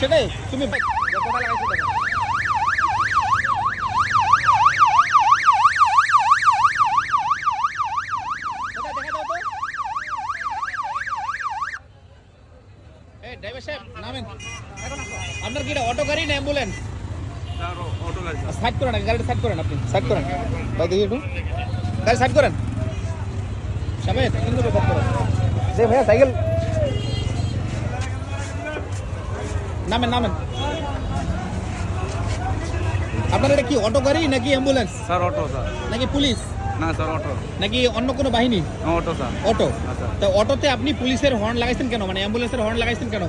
সেটাই তুমি কোথায় লাগাইছো ড্রাইভার সাহেব, নামেন। আপনার কি অটো গাড়ি না অ্যাম্বুলেন্স সাইড করেন সাইড করেন আপনি সাইড করেন। ভাই দেখি একটু। গাড়ি সাইড সাইড করেন। যে ভাইয়া, সাইকেল নামেন নামেন। আপনার এটা কি অটো গাড়ি নাকি অ্যাম্বুলেন্স স্যার অটো স্যার। নাকি পুলিশ? না স্যার অটো। নাকি অন্য কোনো বাহিনী? Auto sir. অটো? তো অটোতে আপনি পুলিশের হর্ন লাগাইছেন কেন? মানে অ্যাম্বুলেন্সের হর্ন লাগাইছেন কেন?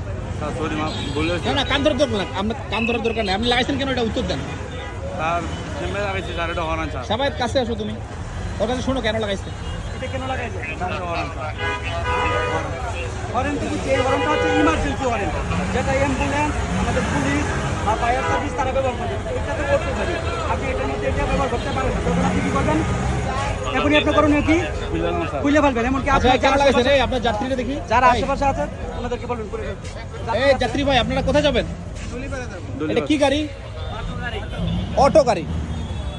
না না কান ধরার দরকার না আপনার কান ধরার দরকার নেই। আপনি লাগাইছেন কেন? এটা উত্তর দেন। স্যার লাগাইছি স্যার এটা হরান স্যার। সবাই কাছে আসো তুমি। ওর কাছে শোনো কেন লাগাইছে এটা কেন লাগাইছে? স্যার এটা হরান স্যার ওয়ারেন্ট কিন্তু এই ওয়ারেন্টটা হচ্ছে ইমার্জেন্সি ওয়ারেন্ট যেটা অ্যাম্বুলেন্স আমাদের পুলিশ বা ফায়ার সার্ভিস তারা ব্যবহার করে। এটাতে করতে পারি। আপনি এটার মধ্যে এটা ব্যবহার করতে পারেন না। তখন আপনি কি করবেন? এখনই আপনি করুন কি? বুঝলেন না স্যার খুলে ফেলবেন। এমনকি আচ্ছা আপনার আপনার যাত্রীরা দেখি। যারা আশেপাশে আছে ওনাদেরকে বলুন করে এই যাত্রী ভাই আপনারা কোথায় যাবেন? এটা কি গাড়ি? অটো গাড়ি।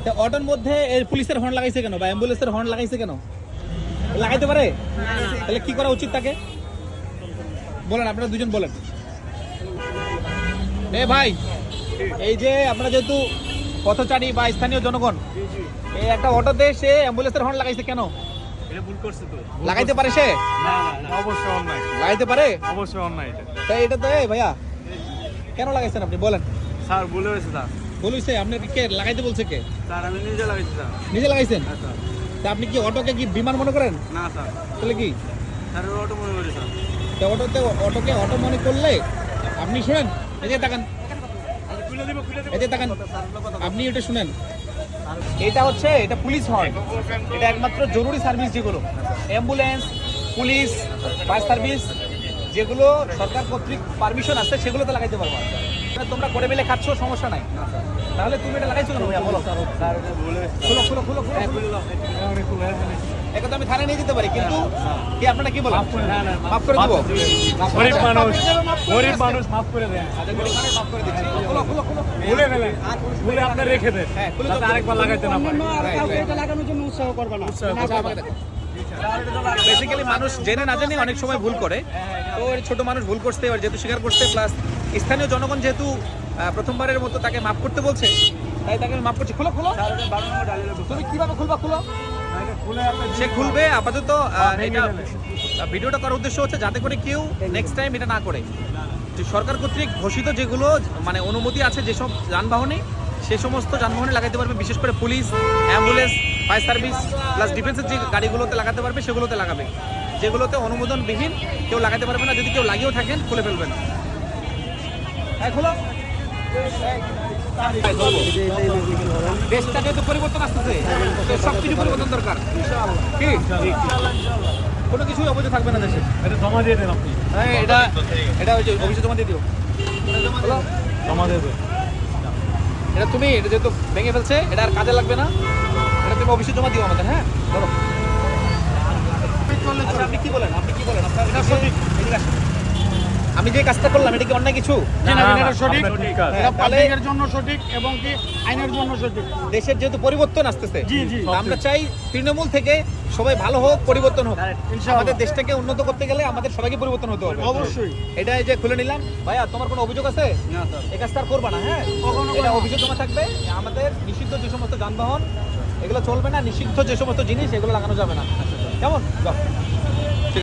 তো অটোর মধ্যে এই পুলিশের হর্ন লাগাইছে কেন? বা অ্যাম্বুলেন্সের হর্ন লাগাইছে কেন? লাগাইতে পারে? তাহলে কি করা উচিত তাকে? বলেন আপনারা দুজন বলেন। এ ভাই এই যে আমরা যেহেতু পথচারী বা স্থানীয় জনগণ এই একটা অটোতে সে অ্যাম্বুলেন্সের হর্ন লাগাইছে কেন? এটা ভুল করছে তো। লাগাইতে পারে সে? না না অবশ্যই অন্যায়। লাগাইতে পারে? অবশ্যই অন্যায় এটা। তাই এটা তো ভাইয়া কেন লাগাইছেন আপনি? বলেন। স্যার ভুলে হয়েছে স্যার। বলছে আপনাকে কে লাগাইতে বলছে কে? স্যার আমি নিজে লাগাইছি স্যার। নিজে লাগাইছেন? হ্যাঁ তা আপনি কি অটোকে কি বিমান মনে করেন? না স্যার। তাহলে কি? স্যার অটো মনে করি স্যার। তা অটোতে অটোকে অটো মনে করলে আপনি শুনেন যে তাকান। তাকান আপনি এটা শুনেন। এটা হচ্ছে এটা পুলিশ হয় এটা একমাত্র জরুরি সার্ভিস যেগুলো। অ্যাম্বুলেন্স পুলিশ ফায়ার সার্ভিস যেগুলো সরকার কর্তৃক পারমিশন আছে সেগুলোতে লাগাইতে পারব। তোমরা করে মিলে খাচ্ছ সমস্যা নাই। তাহলে তুমি এটা লাগাইছো কেন ভাইয়া? বলো। খুলো খুলো খুলো খুলো আমি থানায় নিয়ে যেতে পারি কিন্তু কি আপনারা কি বলেন? মাফ করে দেবো? গরিব মানুষ গরিব মানুষ মাফ করে দেন। আচ্ছা, মাফ করে দিচ্ছি। খুলো, খুলো, খুলো। ভুলে গেলেন ভুলে আপনি রেখে দেন। হ্যাঁ, আরেকবার লাগাইতে না পারে। অন্যান্য আর কাউকে এটা লাগানোর জন্য উৎসাহ করবে না। আচ্ছা, বেসিক্যালি মানুষ জেনে না জেনে অনেক সময় ভুল করে। তো ছোট মানুষ ভুল করতে এবার যেহেতু স্বীকার করতে প্লাস স্থানীয় জনগণ যেহেতু প্রথমবারের মতো তাকে মাফ করতে বলছে। তাই তাকে মাফ করছি। খুলো খুলো। তুমি কীভাবে খুলবা? খুলো। সে খুলবে আপাতত এটা ভিডিওটা করার উদ্দেশ্য হচ্ছে যাতে করে কেউ নেক্সট টাইম এটা না করে। যে সরকার কর্তৃক ঘোষিত যেগুলো মানে অনুমতি আছে যেসব যানবাহনে সে সমস্ত যানবাহনে লাগাতে পারবে বিশেষ করে police ambulance fire service plus ডিফেন্সের যে গাড়িগুলোতে লাগাতে পারবে সেগুলোতে লাগাবে। যেগুলোতে অনুমোদনবিহীন কেউ লাগাতে পারবে না। যদি কেউ লাগিয়েও থাকেন খুলে ফেলবেন। হ্যাঁ খোলো। দেশটা যেহেতু পরিবর্তন আসতেছে সব কিছু পরিবর্তন দরকার। কি? কোনো কিছুই অবৈধ থাকবে না দেশে। এটা জমা দিয়ে দেন আপনি। হ্যাঁ এটা এটা ওই যে অফিসে জমা দিয়ে দিও। জমা দিয়ে এটা তুমি এটা যেহেতু ভেঙে ফেলছে এটা আর কাজে লাগবে না। এটা তুমি অফিসে জমা দিও আমাদের হ্যাঁ? ধরো। আচ্ছা, আপনি কি বলেন? আপনি কি বলেন? আপনার সঠিক। আমি যে কাজটা করলাম এটা কি অন্যায় কিছু? না, না, সঠিক। পাবলিকের জন্য সঠিক এবং কি আইনের জন্য সঠিক। দেশের যেহেতু পরিবর্তন আসতেছে জি, জি। আমরা চাই তৃণমূল থেকে সবাই ভালো হোক পরিবর্তন হোক। আমাদের দেশটাকে উন্নত করতে গেলে আমাদের সবাইকে পরিবর্তন হতে হবে। অবশ্যই। এটা এই যে খুলে নিলাম। ভাইয়া তোমার কোনো অভিযোগ আছে? না স্যার। এই কাজটা আর করবা না হ্যাঁ? কখনো এটা অভিযোগ তোমার থাকবে। আমাদের নিষিদ্ধ যে সমস্ত যানবাহন এগুলো চলবে না। নিষিদ্ধ যে সমস্ত জিনিস এগুলো লাগানো যাবে না। কেমন? যাও।